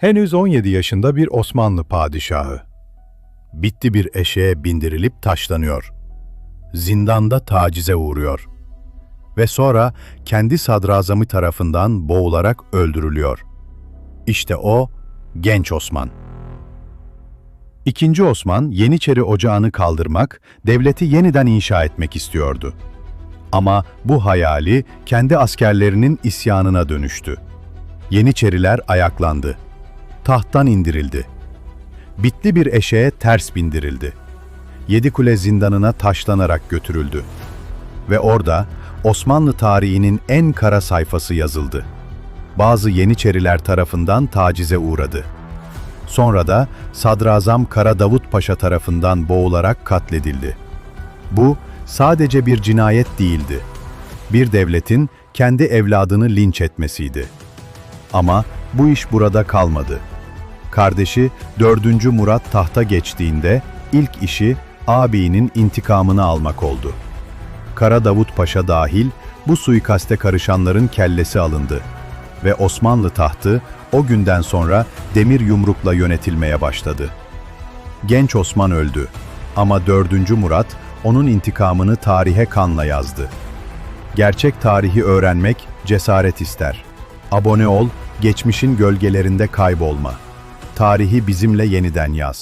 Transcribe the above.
Henüz 17 yaşında bir Osmanlı padişahı. Bitti bir eşeğe bindirilip taşlanıyor. Zindanda tacize uğruyor. Ve sonra kendi sadrazamı tarafından boğularak öldürülüyor. İşte o, genç Osman. İkinci Osman, Yeniçeri Ocağı'nı kaldırmak, devleti yeniden inşa etmek istiyordu. Ama bu hayali kendi askerlerinin isyanına dönüştü. Yeniçeriler ayaklandı. Tahttan indirildi. Bitli bir eşeğe ters bindirildi. Yedikule zindanına taşlanarak götürüldü. Ve orada Osmanlı tarihinin en kara sayfası yazıldı. Bazı Yeniçeriler tarafından tacize uğradı. Sonra da Sadrazam Kara Davut Paşa tarafından boğularak katledildi. Bu sadece bir cinayet değildi. Bir devletin kendi evladını linç etmesiydi. Ama bu iş burada kalmadı. Kardeşi 4. Murat tahta geçtiğinde ilk işi ağabeyinin intikamını almak oldu. Kara Davut Paşa dahil bu suikaste karışanların kellesi alındı ve Osmanlı tahtı o günden sonra demir yumrukla yönetilmeye başladı. Genç Osman öldü ama 4. Murat onun intikamını tarihe kanla yazdı. Gerçek tarihi öğrenmek cesaret ister. Abone ol, geçmişin gölgelerinde kaybolma. Tarihi bizimle yeniden yaz.